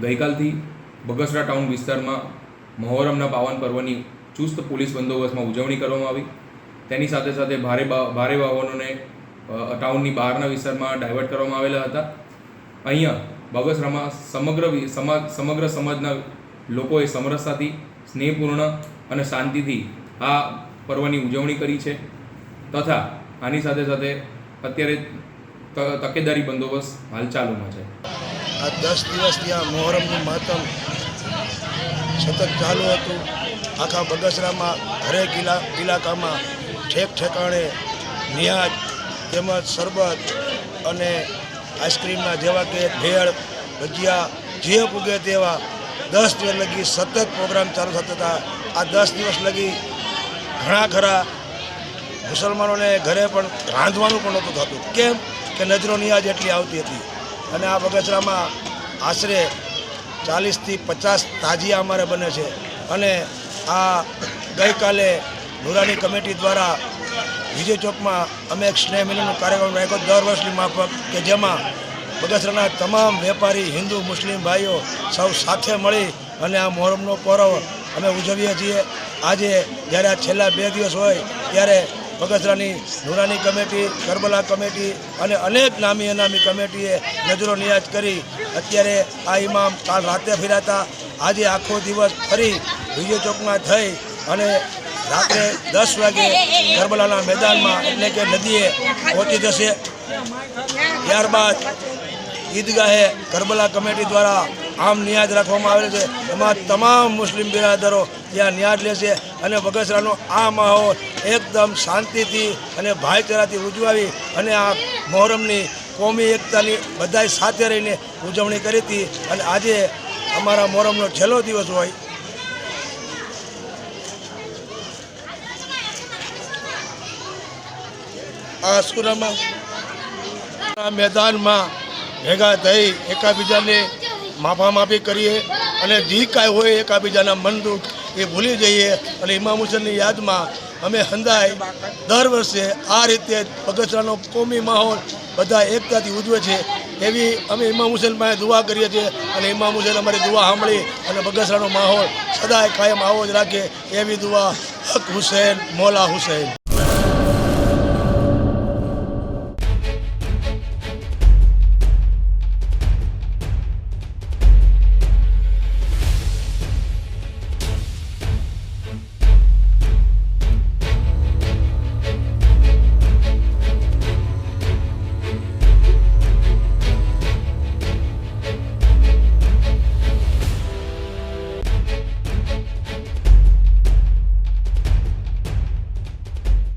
ગઈકાલથી બગસરા ટાઉન વિસ્તારમાં મહોરમના પાવન પર્વની ચુસ્ત પોલીસ બંદોબસ્તમાં ઉજવણી કરવામાં આવી. તેની સાથે સાથે ભારે ભારે વાહનોને ટાઉનની બહારના વિસ્તારમાં ડાયવર્ટ કરવામાં આવેલા હતા. અહીંયા બગસરામાં સમગ્ર સમાજ સમગ્ર સમાજના લોકોએ સમરસતાથી, સ્નેહપૂર્ણ અને શાંતિથી આ પર્વની ઉજવણી કરી છે. તથા આની સાથે સાથે અત્યારે તકેદારી બંદોબસ્ત હાલ ચાલુમાં છે. આ દસ દિવસથી આ મોહરમનું મહત્તમ સતત ચાલુ હતું. આખા બગસરામાં હરેક ઇલા, ઇલાકામાં ઠેક ઠેકાણે નિયાજ તેમજ શરબત અને આઈસ્ક્રીમના જેવા કે ભેળ, ભજીયા, જે પૂગે તેવા દસ દિવસ લગી સતત પ્રોગ્રામ ચાલુ થતા હતા. આ દસ દિવસ લગી ઘણા ખરા મુસલમાનોને ઘરે પણ રાંધવાનું પણ નહોતું થતું. કેમ? કે નજરો નિયાજ એટલી આવતી હતી. અને આ બગસરામાં આશરે ચાલીસથી પચાસ તાજિયા અમારે બને છે. અને આ ગઈકાલે નુરાની કમિટી દ્વારા વિજય ચોકમાં અમે એક સ્નેહ મિલનનો કાર્યક્રમ રાખ્યો. દર વર્ષની માફક કે જેમાં બગસરાના તમામ વેપારી, હિન્દુ, મુસ્લિમ ભાઈઓ સૌ સાથે મળી અને આ મોહરમનો પર્વ અમે ઉજવીએ છીએ. આજે જ્યારે આ છેલ્લા બે દિવસ હોય, ત્યારે બગસરાની નુરાની કમિટી, કરબલા કમિટી અને અનેક નામી અનામી કમિટીએ નજરો નિયાજ કરી અત્યારે આ ઇમામ કાલ રાતે ફેરાતા. આજે આખો દિવસ ફરી વિજય ચોકમાં થઈ અને રાત્રે દસ વાગે કરબલાના મેદાનમાં એટલે કે નદીએ પહોંચી જશે. ત્યારબાદ ઈદગાહે કરબલા કમિટી દ્વારા આમ નિયાજ રાખવામાં આવેલ છે. એમાં તમામ મુસ્લિમ બિરાદરો ત્યાં નિયાજ લેશે અને બગસરાનો આ માહોલ એકદમ શાંતિથી અને ભાઈચારાથી ઉજવાવી અને આ મોહરમની કોમી એકતાની બધાય સાથે રહીને ઉજવણી કરી હતી. અને આજે અમારા મોહરમનો છેલ્લો દિવસ હોય. આ સુરામાં મેદાનમાં ભેગા થઈ એકાબીજાને માફામાફી કરીએ અને જે કાંઈ હોય એકાબીજાના મન દુઃખ એ ભૂલી જઈએ. અને ઇમામ હુસેનની યાદમાં અમે હંદાય દર વર્ષે આ રીતે બગસરાનો કોમી માહોલ બધા એકતાથી ઉજવે છે. એવી અમે ઇમામ હુસેન પાસે દુઆ કરીએ છીએ અને ઇમામ હુસેન અમારી દુઆ સાંભળી અને બગસરાનો માહોલ સદાય કાયમ આવો જ રાખે એવી દુઆ હક હુસેન, મોલા હુસેન.